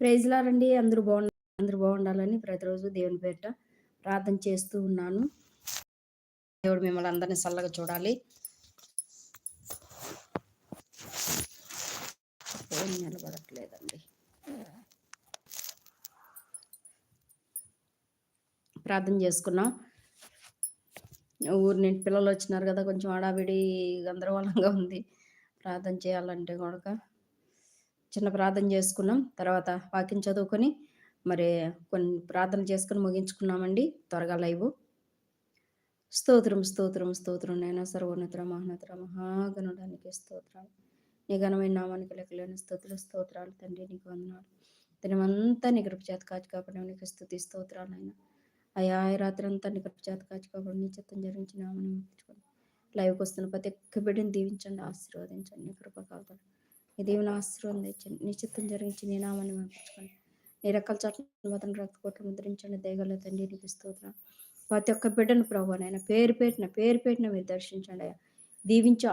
ప్రైజ్లారండి అందరూ బాగుండాలి అందరూ బాగుండాలని ప్రతిరోజు దేవుని పేరిట ప్రార్థన చేస్తూ ఉన్నాను. దేవుడు మిమ్మల్ని అందరినీ చల్లగా చూడాలి. ఫోన్ నిలబడట్లేదండి. ప్రార్థన చేసుకున్నాం. ఊరి నుండి పిల్లలు వచ్చినారు కదా కొంచెం ఆడావిడి గందరగోళంగా ఉంది. ప్రార్థన చేయాలంటే కూడా చిన్న ప్రార్థన చేసుకున్నాం. తర్వాత వాక్యం చదువుకొని మరి కొన్ని ప్రార్థన చేసుకుని ముగించుకున్నామండి. త్వరగా లైవ్. స్తోత్రం స్తోత్రం స్తోత్రం. నేను సర్వోన్నత మహోన్నత మహాగణుడానికి స్తోత్రాలు నీ ఘనమైన నామానికి లెక్కలేని స్థుతులు స్తోత్రాలు తండ్రి నీకు వందనాలు. దినమంతా నీ కృపచేత కాచి కాపాడు నీకు స్థుతి స్తోత్రాలు అయినా అయా రాత్రి అంతా నీ కృపచేత కాచి కాపాడు నీ చిత్తం జరిగించిన నామాన్ని లైవ్కి వస్తున్న ప్రతి ఒక్క బిడ్డని దీవించండి ఆశీర్వదించండి. నీ కృప కాపాడు ఈ దేవుని ఆశీర్వాదం తెచ్చండి. నీ చిత్తం జరిగించి నీ నామాన్ని పంపించుకోండి నీ రకాల చట్టం వదన రక్తకోట్లు ముద్రించండి. దయగల తండ్రి నీకు స్తోత్రం. ప్రతి ఒక్క బిడ్డను ప్రభు నాయన పేరు పెట్టిన పేరు పెట్టిన మీరు దర్శించండి అయ్యా. దీవించి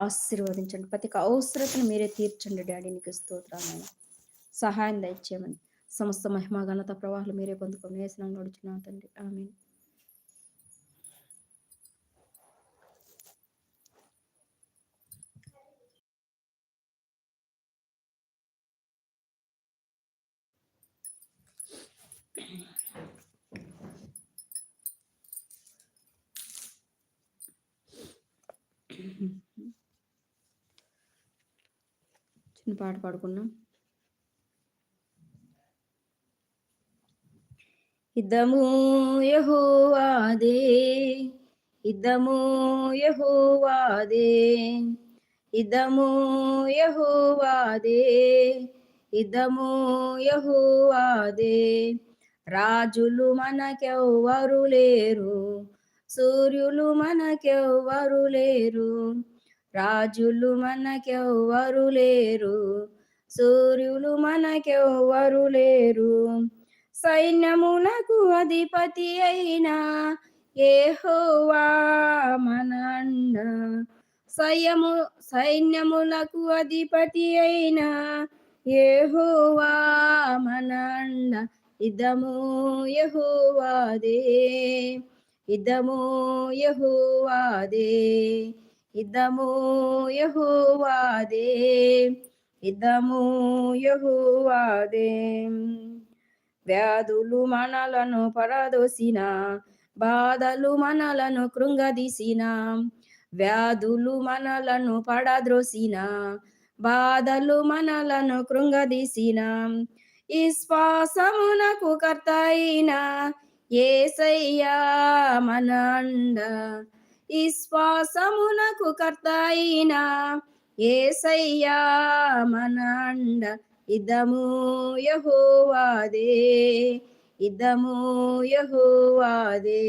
ఆశీర్వదించండి. ప్రతి ఒక్క అవసరతను మీరే తీర్చండి డాడీ నీకు స్తోత్రాలు సహాయం దయచేయమని సమస్త మహిమా ఘనత ప్రవాహాలు మీరే పొందుకొని వేసినాం నడుచున్నా తండ్రి. ఆమె పాట పాడుకున్నాం ఇద్దము యహోవాదే ఇద్దము యహోవాదే ఇద్దము యహోవాదే ఇద్దము యహోవాదే. రాజులు మనకెవ్వరు లేరు సూర్యులు మనకెవ్వరు లేరు రాజులు మనకెవ్వరు లేరు సూర్యులు మనకెవ్వరు లేరు. సైన్యములకు అధిపతి అయినా ఏహోవా మన సయము సైన్యములకు అధిపతి అయినా ఏహోవా మన ఇదము యహోవాదే ఇదము యహోవాదే. ఇదము యహోవాదే ఇదము యహోవాదే. వ్యాధులు మనలను పరదోసిన బాధలు మనలను కృంగదీసిన వ్యాధులు మనలను పడద్రోసిన బాధలు మనలను కృంగదీసిన ఈ శ్వాసమునకు కర్త ఏసయ్యా మనండ ఈ శ్వాసమునకు కర్త అయిన ఏసయ్యా మనండ. ఇదము యహోవాదే ఇదము యహోవాదే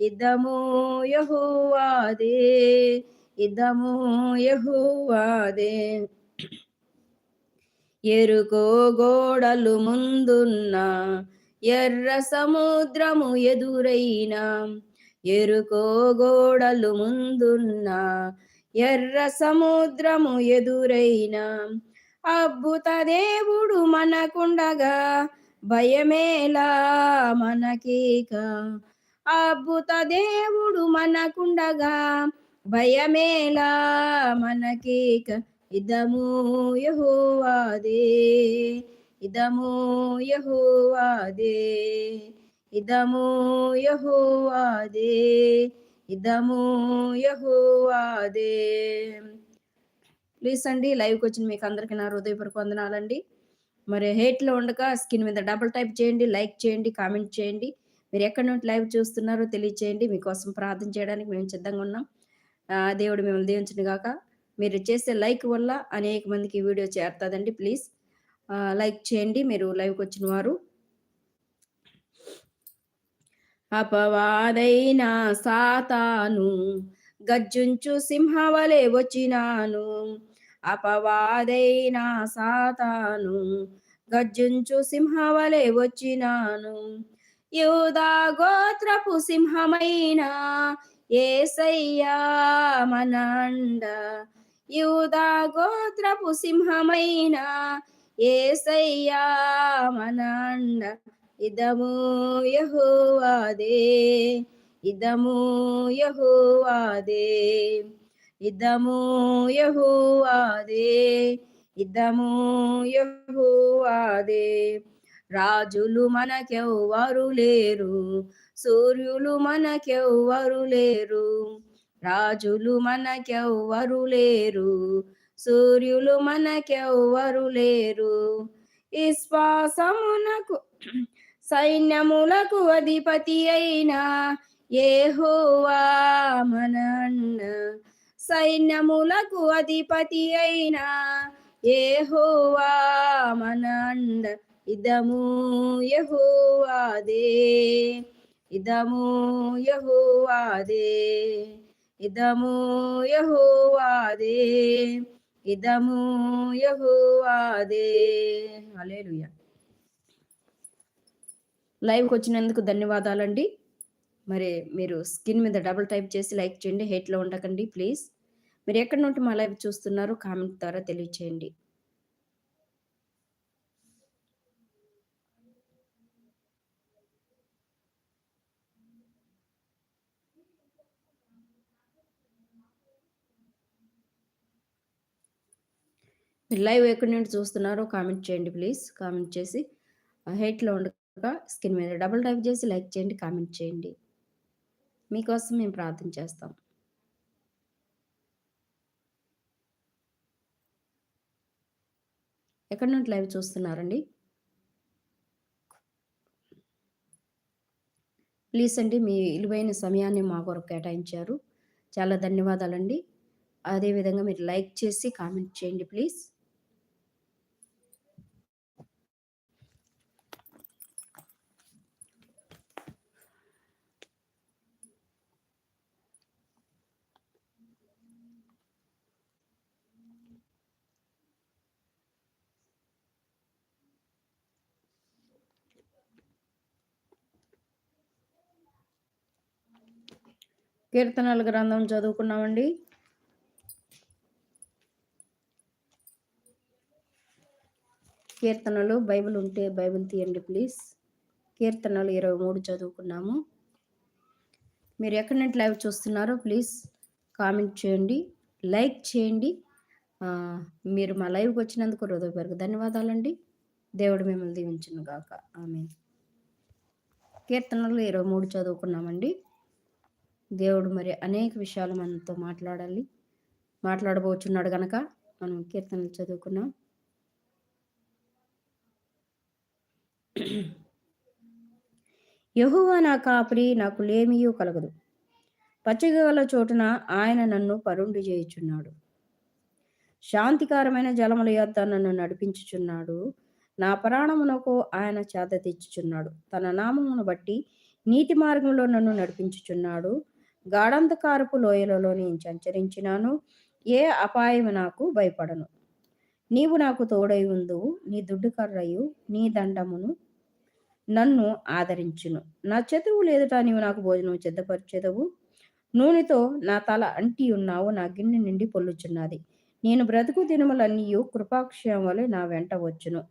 ఇదము యహోవాదే ఇదము యహోవాదే. ఎరుకో గోడలు ముందున్న ఎర్ర సముద్రము ఎదురైన ఎరుకో గోడలు ముందున్న ఎర్ర సముద్రము ఎదురైన అద్భుత దేవుడు మనకుండగా భయమేలా మనకేక. అద్భుత దేవుడు మనకుండగా భయమేలా మనకేక. ఇదము యహోవాదే ఇదము యహోవాదే. ఇదము యహోవాదే ఇదము యహోవాదే. ప్లీజ్ అండి లైవ్కి వచ్చిన మీకు అందరికీ నా హృదయపూర్వక వందనాలండి. మరి హేట్లో ఉండక స్కిన్ మీద డబుల్ టైప్ చేయండి లైక్ చేయండి కామెంట్ చేయండి. మీరు ఎక్కడి నుండి లైవ్ చూస్తున్నారో తెలియచేయండి. మీకోసం ప్రార్థన చేయడానికి మేము సిద్ధంగా ఉన్నాం. దేవుడు మిమ్మల్ని దీవించిన గాక. మీరు చేసే లైక్ వల్ల అనేక మందికి వీడియో చేరుతుందండి ప్లీజ్. లైక్ చేయండి మీరు లైవ్కి వచ్చిన వారు. అపవాదైన సాతాను గర్జుంచు సింహవలే వచ్చినాను. అపవాదైన సాతాను గర్జుంచు సింహవలే వచ్చినాను. యూదా గోత్రపు సింహమైన ఏసయ్యా మనండ. యూదా గోత్రపు సింహమైన ఏసయ్యా మనండ. ఇదము యహోవాదే ఇదము యహోవాదే ఇదము యహోవాదే ఇదము యహోవాదే. రాజులు మనకెవ్వరు లేరు సూర్యులు మనకెవ్వరు లేరు రాజులు మనకెవ్వరు లేరు సూర్యులు మనకెవ్వరు లేరు. విశ్వాసమునకు సైన్యములకు అధిపతి అయినా ఏహోవా మనన్న సైన్యములకు అధిపతి అయినా ఏహోవా మనండ ఇదము యహోవాదే ఇదము యహోవాదే ఇదము యహోవాదే ఇదము యహోవాదే. అలేలుయా లైవ్కి వచ్చినందుకు ధన్యవాదాలండి. మరి మీరు స్కిన్ మీద డబుల్ టైప్ చేసి లైక్ చేయండి హేట్లో ఉండకండి ప్లీజ్. మీరు ఎక్కడి నుండి మా లైవ్ చూస్తున్నారు కామెంట్ ద్వారా తెలియచేయండి. మీరు లైవ్ ఎక్కడి నుండి చూస్తున్నారో కామెంట్ చేయండి ప్లీజ్. కామెంట్ చేసి హైట్లో ఉండ స్క్రీన్ మీద డబుల్ టైప్ చేసి లైక్ చేయండి కామెంట్ చేయండి. మీకోసం మేము ప్రార్థన చేస్తాం. ఎక్కడి నుండి లైవ్ చూస్తున్నారండి? ప్లీజ్ అండి మీ విలువైన సమయాన్ని మా కొరకు కేటాయించారు. చాలా ధన్యవాదాలండి. అదేవిధంగా మీరు లైక్ చేసి కామెంట్ చేయండి ప్లీజ్. కీర్తనల గ్రంథం చదువుకున్నామండి. కీర్తనలు బైబిల్ ఉంటే బైబిల్ తీయండి ప్లీజ్. కీర్తనలు ఇరవై మూడు చదువుకున్నాము. మీరు ఎక్కడి నుండి లైవ్ చూస్తున్నారో ప్లీజ్ కామెంట్ చేయండి లైక్ చేయండి. మీరు మా లైవ్కి వచ్చినందుకు హృదయపూర్వక ధన్యవాదాలండి. దేవుడు మిమ్మల్ని దీవించును గాక ఆమె కీర్తనలు ఇరవై మూడు చదువుకున్నామండి. దేవుడు మరి అనేక విషయాలు మనతో మాట్లాడాలి. మాట్లాడబోచున్నాడు గనక మనం కీర్తనలు చదువుకున్నాం. యహువా నా కాపరి నాకు లేమియూ కలగదు. పచ్చగల చోటున ఆయన నన్ను పరుండి చేయుచున్నాడు. శాంతికరమైన జలముల యొద్ద నన్ను నడిపించుచున్నాడు. నా ప్రాణమునకు ఆయన చేత తెచ్చుచున్నాడు. తన నామమును బట్టి నీతి మార్గంలో నన్ను నడిపించుచున్నాడు. గాఢంధకారపు లోయలలో నేను సంచరించినాను. ఏ అపాయం నాకు భయపడను. నీవు నాకు తోడై ఉందువు నీ దుడ్డు కర్రయు నీ దండమును నన్ను ఆదరించును. నా శత్రువులు ఎదుట నీవు నాకు భోజనం సిద్ధపరిచేదవు. నూనెతో నా తల అంటి ఉన్నావు నా గిన్నె నిండి పొల్లుచున్నది. నేను బ్రతుకు దినములన్నీ కృపాక్షయం వలె నా వెంట వచ్చును.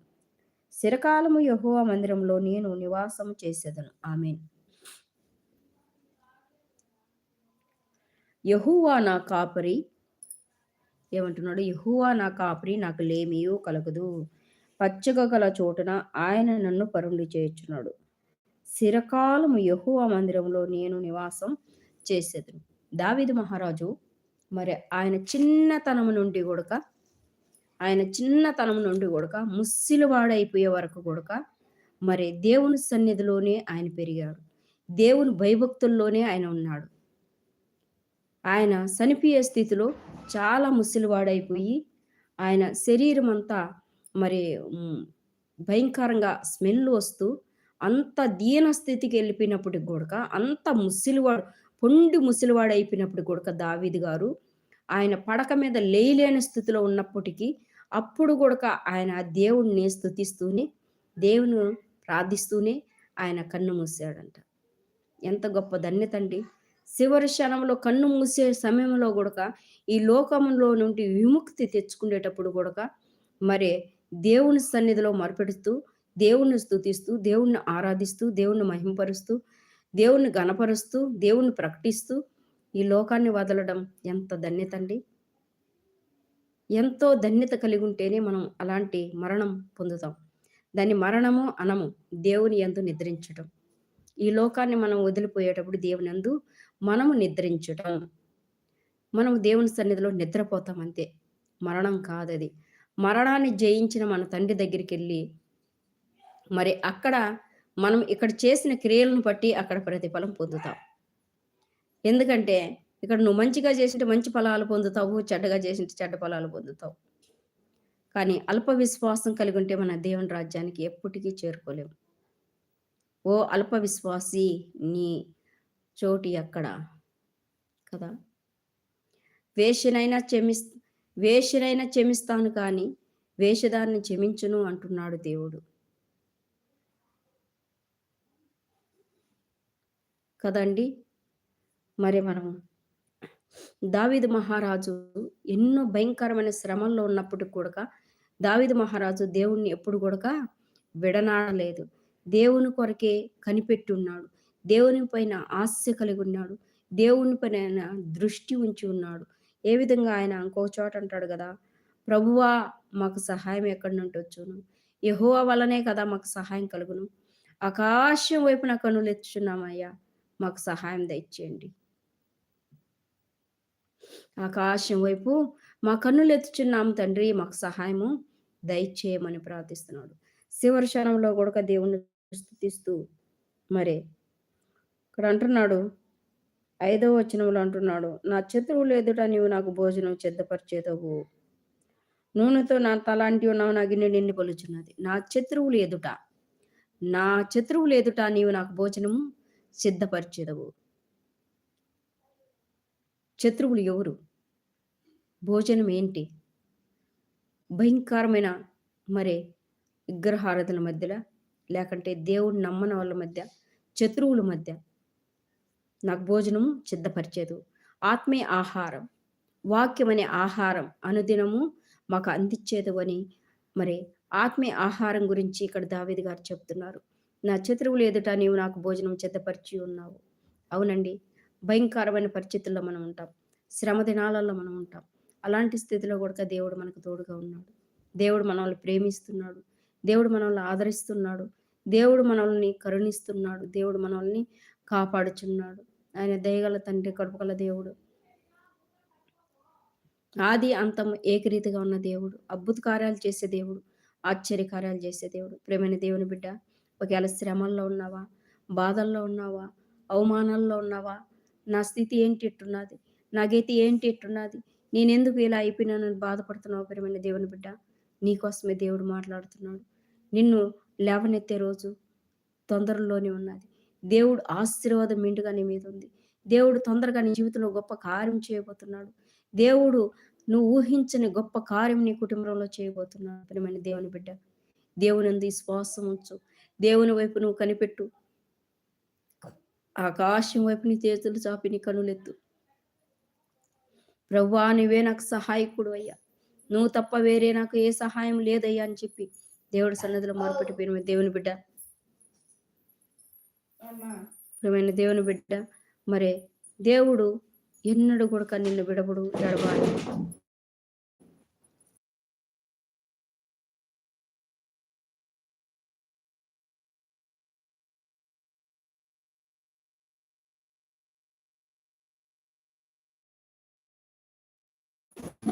శిరకాలము యహోవ మందిరంలో నేను నివాసం చేసేదను. ఆమెను. యహువా నా కాపరి. ఏమంటున్నాడు? యహువా నా కాపరి నాకు లేమియో కలగదు. పచ్చగా గల చోటున ఆయన నన్ను పరుండి చేర్చున్నాడు. శిరకాలము యహువా మందిరంలో నేను నివాసం చేసేదను దావిదు మహారాజు మరి ఆయన చిన్నతనము నుండి కొడక ఆయన చిన్నతనం నుండి కొడక ముస్సిలివాడైపోయే వరకు కొడక మరి దేవుని సన్నిధిలోనే ఆయన పెరిగాడు. దేవుని భయభక్తుల్లోనే ఆయన ఉన్నాడు. ఆయన చనిపోయే స్థితిలో చాలా ముసిలివాడైపోయి ఆయన శరీరం అంతా మరి భయంకరంగా స్మెల్ వస్తూ అంత దీన స్థితికి వెళ్ళిపోయినప్పటికి కూడా అంత ముసిలివాడు పొండి ముసలివాడు అయిపోయినప్పుడు కూడా దావీది గారు ఆయన పడక మీద లేయలేని స్థితిలో ఉన్నప్పటికీ అప్పుడు కూడా ఆయన దేవుణ్ణి స్థుతిస్తూనే దేవుని ప్రార్థిస్తూనే ఆయన కన్ను మూసాడంట ఎంత గొప్ప ధన్యతండి. చివరి క్షణంలో కన్ను మూసే సమయంలో కూడా ఈ లోకంలో నుండి విముక్తి తెచ్చుకునేటప్పుడు కూడా మరి దేవుని సన్నిధిలో మరపెడుతూ దేవుణ్ణి స్తుతిస్తూ దేవుణ్ణి ఆరాధిస్తూ దేవుణ్ణి మహింపరుస్తూ దేవుణ్ణి గణపరుస్తూ దేవుణ్ణి ప్రకటిస్తూ ఈ లోకాన్ని వదలడం ఎంత ధన్యత అండి. ఎంతో ధన్యత కలిగి ఉంటేనే మనం అలాంటి మరణం పొందుతాం. దాని మరణము అనము దేవుని ఎందు నిద్రించటం. ఈ లోకాన్ని మనం వదిలిపోయేటప్పుడు దేవుని అందు మనము నిద్రించటం. మనం దేవుని సన్నిధిలో నిద్రపోతాం అంతే. మరణం కాదది. మరణాన్ని జయించిన మన తండ్రి దగ్గరికి వెళ్ళి మరి అక్కడ మనం ఇక్కడ చేసిన క్రియలను బట్టి అక్కడ ప్రతిఫలం పొందుతాం. ఎందుకంటే ఇక్కడ నువ్వు మంచిగా చేసింటే మంచి ఫలాలు పొందుతావు చెడ్డగా చేసింటే చెడ్డ ఫలాలు పొందుతావు. కానీ అల్ప విశ్వాసం కలిగి ఉంటే మన దేవుని రాజ్యానికి ఎప్పటికీ చేరుకోలేము ఓ అల్ప విశ్వాసి నీ చోటి ఎక్కడ కదా? వేషనైనా క్షమిస్ వేషనైనా క్షమిస్తాను కానీ వేషదాన్ని క్షమించును అంటున్నాడు దేవుడు. కదండి? మరి మనం దావీదు మహారాజు ఎన్నో భయంకరమైన శ్రమల్లో ఉన్నప్పటికి కూడా దావీదు మహారాజు దేవుణ్ణి ఎప్పుడు కూడా విడనాడలేదు. దేవుని కొరకే కనిపెట్టి ఉన్నాడు. దేవుని పైన ఆశ కలిగి ఉన్నాడు. దేవుని పైన దృష్టి ఉంచి ఉన్నాడు. ఏ విధంగా ఆయన ఇంకో చోట అంటాడు కదా? ప్రభువా మాకు సహాయం ఎక్కడి నుండి వచ్చును? యహోవా వల్లనే కదా మాకు సహాయం కలుగును? ఆకాశం వైపు నా కనులు మాకు సహాయం దయచేయండి. ఆకాశం వైపు మా కన్నులు ఎత్తుచున్నాము తండ్రి మాకు సహాయము దయచేయమని ప్రార్థిస్తున్నాడు. శివర్శనంలో కూడా దేవుణ్ణి స్థుతిస్తూ మరి ఇక్కడ అంటున్నాడు ఐదవ వచనంలో అంటున్నాడు నా శత్రువులు ఎదుట నీవు నాకు భోజనం చెద్దపరిచేదవు నూనెతో నా తలాంటి ఉన్నావు నా గిన్నె నిండి పలుచున్నది నా శత్రువులు ఎదుట నా శత్రువులు ఎదుట నీవు నాకు భోజనము సిద్ధపరిచేదవు. శత్రువులు ఎవరు? భోజనం ఏంటి? భయంకరమైన మరి విగ్రహారధుల మధ్యలో లేకంటే దేవుడు నమ్మని వాళ్ళ మధ్య శత్రువుల మధ్య నాకు భోజనము సిద్ధపరిచేదు. ఆత్మీయ ఆహారం. వాక్యం అనే ఆహారం అనుదినము మాకు అందించేదు అని మరి ఆత్మీయ ఆహారం గురించి ఇక్కడ దావేది గారు చెప్తున్నారు. నా శత్రువులు ఎదుట నీవు నాకు భోజనం సిద్ధపరిచి ఉన్నావు. అవునండి. భయంకరమైన పరిస్థితుల్లో మనం ఉంటాం. శ్రమ దినాలలో మనం ఉంటాం. అలాంటి స్థితిలో కూడా దేవుడు మనకు తోడుగా ఉన్నాడు. దేవుడు మనల్ని ప్రేమిస్తున్నాడు. దేవుడు మనల్ని ఆదరిస్తున్నాడు. దేవుడు మనల్ని కరుణిస్తున్నాడు. దేవుడు మనల్ని కాపాడుచున్నాడు. ఆయన దయగల తండ్రి కడుపుగల దేవుడు. ఆది అంతం ఏకరీతిగా ఉన్న దేవుడు అద్భుత కార్యాలు చేసే దేవుడు ఆశ్చర్య కార్యాలు చేసే దేవుడు. ప్రేమైన దేవుని బిడ్డ ఒకవేళ శ్రమల్లో ఉన్నావా బాధల్లో ఉన్నావా అవమానాల్లో ఉన్నావా నా స్థితి ఏంటి ఎట్టున్నది నా గతి ఏంటి ఎట్టున్నది నేనెందుకు ఇలా అయిపోయినానని బాధపడుతున్నావు ప్రేమైన దేవుని బిడ్డ? నీకోసమే దేవుడు మాట్లాడుతున్నాడు. నిన్ను లేవనెత్తే రోజు తొందరలోనే ఉన్నది. దేవుడు ఆశీర్వాదం మిండుగా నీ మీద ఉంది. దేవుడు తొందరగా నీ జీవితంలో గొప్ప కార్యం చేయబోతున్నాడు. దేవుడు నువ్వు ఊహించని గొప్ప కార్యం నీ కుటుంబంలో చేయబోతున్నాడు. ప్రియమైన దేవుని బిడ్డ దేవుని అంది శ్వాసం ఉంచు. దేవుని వైపు నువ్వు కనిపెట్టు. ఆకాశం వైపు నీ చేతులు చాపి నీ కనులెత్తు. ప్రవ్వా నువ్వే నాకు సహాయకుడు అయ్యా. నువ్వు తప్ప వేరే నాకు ఏ సహాయం లేదయ్యా అని చెప్పి దేవుడి సన్నదిలో మొరపెట్టిపోయిన దేవుని బిడ్డ ప్రియమైన దేవుని బిడ్డ మరి దేవుడు ఎన్నడూ కూడా నిన్ను విడబడు ఎడబాడు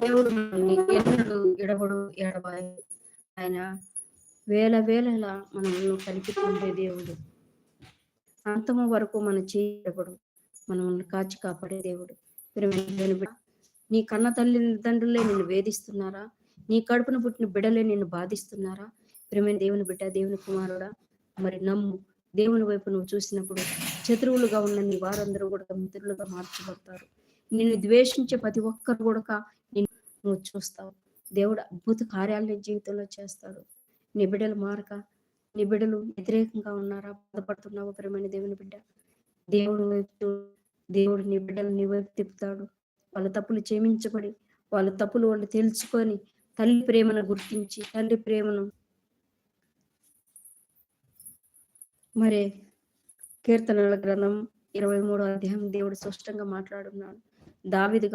దేవుడు ఎన్నడు ఎడబడు ఎడబాయి ఆయన వేల వేలలా మనల్ని కనిపిస్తుండే దేవుడు. అంతము వరకు మన చేయబడు మనల్ని కాచి కాపాడే దేవుడు. ప్రియమైన నీ కన్న తల్లి తండ్రులే నిన్ను వేధిస్తున్నారా? నీ కడుపున పుట్టిన బిడ్డలే నిన్ను బాధిస్తున్నారా? ప్రియమైన దేవుని బిడ్డ దేవుని కుమారుడా మరి నమ్ము. దేవుని వైపు నువ్వు చూసినప్పుడు శత్రువులుగా ఉన్న నీ వారందరూ కూడా మిత్రులుగా మార్చబడతారు. నిన్ను ద్వేషించే ప్రతి ఒక్కరు కూడా నువ్వు చూస్తావు. దేవుడు అద్భుత కార్యాలను జీవితంలో చేస్తాడు. నీ బిడ్డలు మారక నీ బిడ్డలు వ్యతిరేకంగా ఉన్నారా? బాధపడుతున్నావు ప్రేమైన దేవుని బిడ్డ? దేవుడు వైపు దేవుడు నీ బిడ్డలు నీ వైపు తిప్పుతాడు. వాళ్ళ తప్పులు క్షమించబడి వాళ్ళ తప్పులు వాళ్ళు తెలుసుకొని తల్లి ప్రేమను గుర్తించి తల్లి ప్రేమను మరి కీర్తనల గ్రంథం ఇరవై మూడో అధ్యాయం దేవుడు స్పష్టంగా మాట్లాడున్నాడు. దావిది